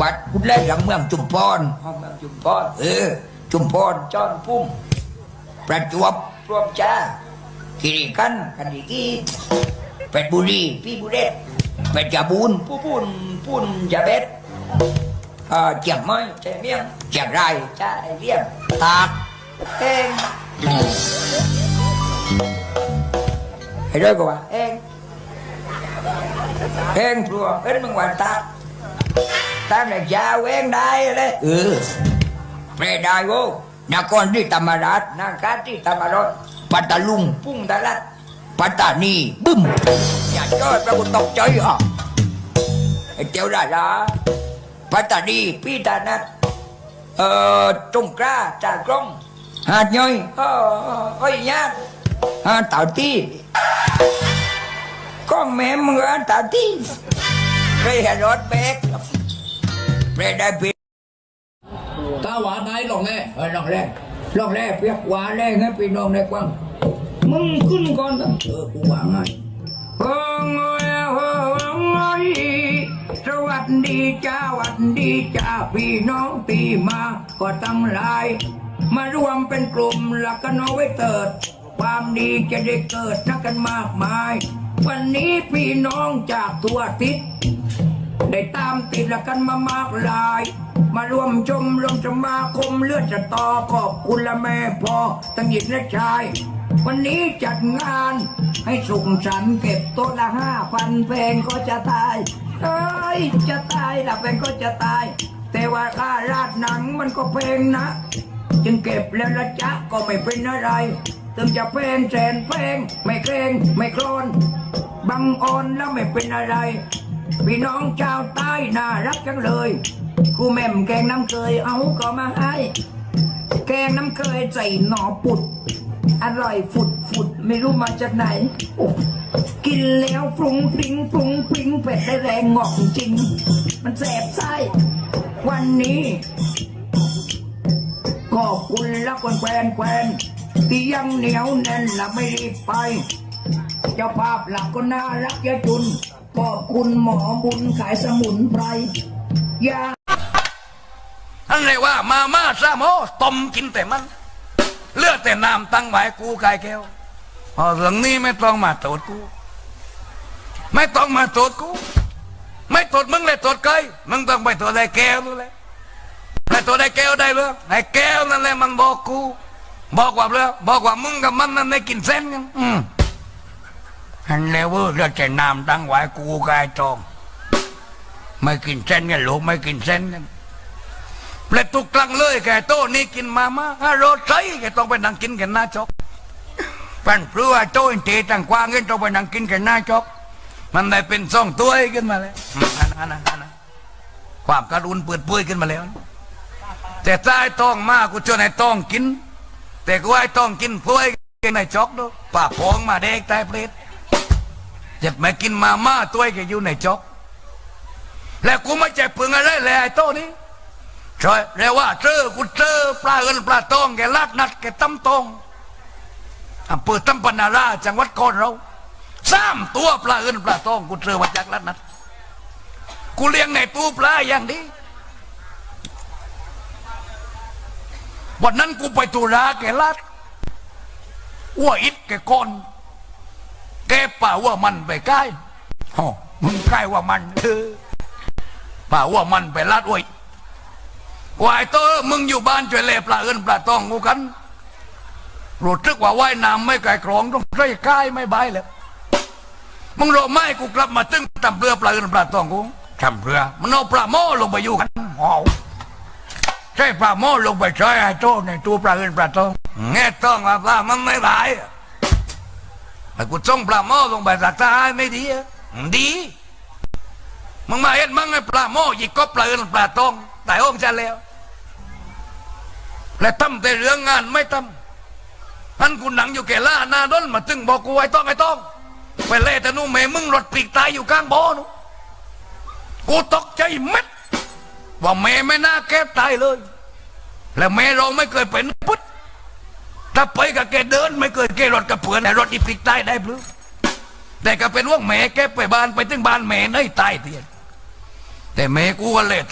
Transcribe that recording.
วัดกุฎแลหลังเมืองจุมพรห้องเมืองจุมพรเออ จุมพรจอนพุ่มประจวบรวมจ้ากิริกันกันดีกีเป็ดบุรีพี่บุเรศเป็ดจาบูนผู้ปุนปุนจาเบ็ดเอ่อเจียงไม้ใจเมียงเจียงรายจ้าไอเลี้ยงตากเองไอ้ด้วยก็ว่าเองเองพลัวเอ็นมึงวันตาก ตากเนี่ยยาวเองได้เลยเออเปรได้โว้นครที่ธรรมราชนากาที่ธรรมราชปัตตาลุงปุ้งตะลัดปัตตานีบึ้มอย่าจ้อยประกุตกใจอะไอ้เจ้าดาราปัตตานีพี่ตานัดเอ่อตรงกล้าจากกล้องหาดย่อยเออเอ้ยญาติหาเต่าตีกล้องแม่มึงหาเต่าตีเคยเห็นรถเบรก เปรได้พี่ตาหวานนายหลงแน่เออลองแรกลองแรกเปียกหวานแรกให้พี่น้องได้กว้างมึงขึ้นก่อนกันเออกูหวังไงเฮ้งอ้ยเฮ้งเอ้ยสวัสดีจ้าสวัสดีจ้าพี่น้องตีมาก็ตั้งหลายมารวมเป็นกลุ่มแล้วก็น้อยไว้เติด ความดีจะได้เกิดนักกันมากมาย วันนี้พี่น้องจากทั่วทิศ ได้ตามติดละกันมามากลาย มารวมชมรวมสมาคมเลือดจะต่อขอบคุณละแม่พอทั้งหญิงและชาย วันนี้จัดงานให้สุขสันต์เก็บโต๊ะละห้าพันเพลงก็จะตายเอ้ยจะตายละเพลงก็จะตาย แต่ว่าค่าราดหนังมันก็เพลงนะ จึงเก็บแล้วละจ๊ะก็ไม่เป็นอะไรถึงจะเพลงแสนเพลงไม่เกรงไม่โครนบังอ่อนแล้วไม่เป็นอะไร พี่น้องชาวใต้น่ารักจังเลยครูแม่มแกงน้ำเคยเอาก็มาให้ แกงน้ำเคยใส่หน่อปุด อร่อยฝุดฝุดไม่รู้มาจากไหนกินแล้วฟรุ้งฟริ้งฟรุ้งฟริ้งเผ็ดได้แรงงอกจริง มันแสบไส้ วันนี้ขอบคุณและคนแฟนแฟนที่ยังเหนียวแน่นและไม่รีบไป เจ้าภาพหลักก็น่ารักยะจุน ขอบคุณหมอบุญขายสมุนไพรยาอันเรียกว่ามาม่าซาโมต้มกินแต่มัน เลือดแต่น้ำตั้งไว้กูกายแก้วพอเรื่องนี้ไม่ต้องมาโทษกู ไม่ต้องมาโทษกู ไม่โทษมึงเลยโทษใครมึงต้องไปโทษไอ้แก้วนู่นแหละไอ้โทษไอ้แก้วได้เลยไอ้แก้วนั่นแหละมันบอกกู บอกว่าเลยบอกว่ามึงกับมันนั่นได้กินเส้นกันอืม อันแล้วเว้ยเลือดแต่น้ำตั้งไว้กูกายจองไม่กินเส้นกันลูกไม่กินเส้นกันเลดตุกกลังเลยแกโต้นี่กินมามาฮะโรใส่แกต้องไปนั่งกินกันหน้าจอกปันเพื่อโต้เตตังกว้างเงินต้องไปนั่งกินกันหน้าจอกมันได้เป็นสองตัวขึ้นมาแล้วอันนั้นอันนั้นอันความการุนเปิดเผยขึ้นมาแล้ว แต่ถ้าไอ้ต้องมากกูชวนไอ้ต้องกิน แต่กูไอ้ต้องกินเพื่อกินในจอกด้วยป่าพองมาเด็กตายเปรต เจ็บไม่กินมาม่าตัวแกอยู่ในจอกแล้วกูไม่เจ็บปึงอะไรเลยไอ้โต้นี้ใช่เรียกว่าเจอกูเจอปลาเอินปลาตองแกลาดนัดแกตั้มตองอำเภอตั้มปนาราจังหวัดกอนเราสามตัวปลาเอินปลาตองกูเจอมาจากลาดนัดกูเลี้ยงในตู้ปลาอย่างนี้วันนั้นกูไปตุราแกลาดอ้วอิดแกก้อน แกป่าว่ามันไปใกล้ฮอมึงใกล้ว่ามันเออป่าว่ามันไปลาดอ้วยวายโตมึงอยู่บ้านช่วยเล่ปลาเอินปลาตองกูกันรู้ทึกว่าว่ายน้ำไม่ไกลคลองต้องใช้กายไม่บายเลยมึงรอไม่กูกลับมาตึ้งทำเรือปลาเอินปลาตองกูทำเรือ มันเอาปลาหม้อลงไปอยู่กันหอใช่ปลาหม้อลงไปใช้ไอ้โตในตัวปลาเอินปลาตองแง่ต้องว่าปลามันไม่บายไอ้ กูส่งปลาหม้อลงไปสักตาไม่ดีอะดีมึงมาเห็นมึงไอ้ปลาหม้อหยิกก็ปลาเอินปลาตองแต่องค์จะแล้ว และทำแต่เรื่องงานไม่ทำอันกูหนังอยู่แก่ล่าหนาด้นมาตึงบอกกูไอ้ต้องไอ้ต้อง ไปเล่แต่นู่นแม่มึงรถปลีกตายอยู่ข้างบ่อนูกูตกใจเม็ดว่าแม่ไม่น่าแก้ตายเลย และแม่เราไม่เคยเป็นพุทธ ถ้าไปกับแกเดิน ไม่เคยแกรถกับเพื่อนแต่รถอีพิกใต้ได้ปลื้แต่ก็เป็นว่าแม่แกไปบ้านไปถึงบ้านแม่เน่ตายเตียนแต่แม่กูก็เลย